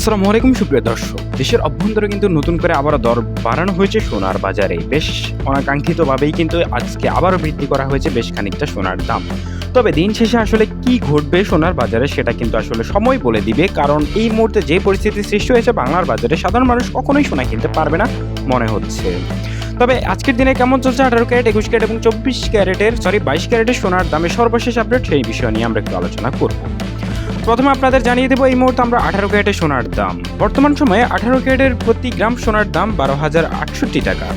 আসসালামু আলাইকুম, সুপ্রিয় দর্শক। দেশের অভ্যন্তরে কিন্তু নতুন করে আবারও দর বাড়ানো হয়েছে সোনার বাজারে। বেশ অনাকাঙ্ক্ষিতভাবেই কিন্তু আজকে আবারও বৃদ্ধি করা হয়েছে বেশ খানিকটা সোনার দাম। তবে দিন শেষে আসলে কি ঘটবে সোনার বাজারে সেটা কিন্তু আসলে সময় বলে দিবে, কারণ এই মুহূর্তে যে পরিস্থিতি সৃষ্টি হয়েছে, বাংলার বাজারে সাধারণ মানুষ কখনোই সোনা কিনতে পারবে না মনে হচ্ছে। তবে আজকের দিনে কেমন চলছে? আঠারো ক্যারেট, একুশ ক্যারেট এবং চব্বিশ ক্যারেটের, সরি, বাইশ ক্যারেটের সোনার দামে সর্বশেষ আপডেট সেই বিষয় নিয়ে আমরা একটু আলোচনা করব। প্রথমে আপনাদের জানিয়ে দেবো, এই মুহূর্তে আমরা আঠারো ক্যারেটের সোনার দাম। বর্তমান সময়ে আঠারো ক্যারেটের প্রতি গ্রাম সোনার দাম বারো হাজার আটষট্টি টাকা।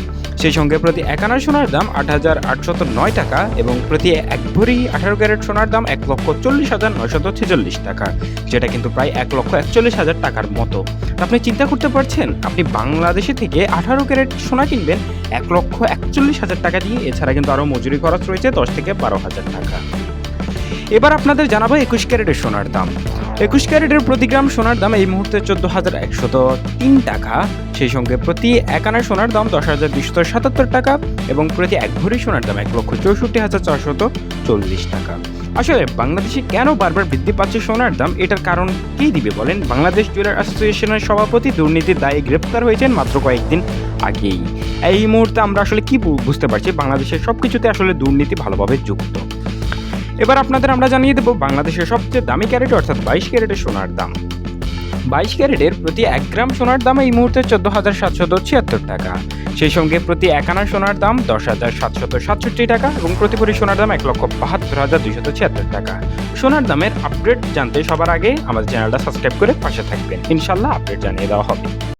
সেই সঙ্গে প্রতি এক আনার সোনার দাম আট হাজার আটশত নয় টাকা এবং প্রতি এক ভরি আঠারো ক্যারেট সোনার দাম এক লক্ষ চল্লিশ হাজার নয়শত ছেচল্লিশ টাকা, যেটা কিন্তু প্রায় এক লক্ষ একচল্লিশ হাজার টাকার মতো। আপনি চিন্তা করতে পারছেন, আপনি বাংলাদেশে থেকে আঠারো ক্যারেট সোনা কিনবেন এক লক্ষ একচল্লিশ হাজার টাকা দিয়ে, এছাড়া কিন্তু আরও মজুরি খরচ রয়েছে দশ থেকে বারো হাজার টাকা। এবার আপনাদের জানাব একুশ ক্যারেটের সোনার দাম। একুশ ক্যারেটের প্রতি গ্রাম সোনার দাম এই মুহূর্তে চোদ্দ হাজার একশত তিন টাকা। সেই সঙ্গে প্রতি এক আনার সোনার দাম দশ হাজার দুশত সাতাত্তর টাকা এবং প্রতি এক ভরি সোনার দাম এক লক্ষ চৌষট্টি হাজার চারশত চল্লিশ টাকা। আসলে বাংলাদেশে কেন বারবার বৃদ্ধি পাচ্ছে সোনার দাম? এটার কারণ কি দিবে বলেন? বাংলাদেশ জুয়েলার অ্যাসোসিয়েশনের সভাপতি দুর্নীতির দায়ে গ্রেপ্তার হয়েছেন মাত্র কয়েকদিন আগেই। এই মুহূর্তে আমরা আসলে কি বুঝতে পারছি? বাংলাদেশের সব কিছুতে আসলে দুর্নীতি ভালোভাবে যুক্ত। এবার আপনাদের আমরা জানিয়ে দেবো, বাংলাদেশের সবচেয়ে দামি ক্যারেট অর্থাৎ বাইশ ক্যারেটের সোনার দাম। বাইশ ক্যারেটের প্রতি এক গ্রাম সোনার দাম এই মুহূর্তে চোদ্দ হাজার সাতশত ছিয়াত্তর টাকা। সেই সঙ্গে প্রতি এক আনা সোনার দাম দশ হাজার সাতশত সাতষট্টি টাকা এবং প্রতি ভরি সোনার দাম এক লক্ষ বাহাত্তর হাজার দুইশত ছিয়াত্তর টাকা। সোনার দামের আপডেট জানতে সবার আগে আমাদের চ্যানেলটা সাবস্ক্রাইব করে পাশে থাকবেন। ইনশাল্লাহ আপডেট জানিয়ে দেওয়া হবে।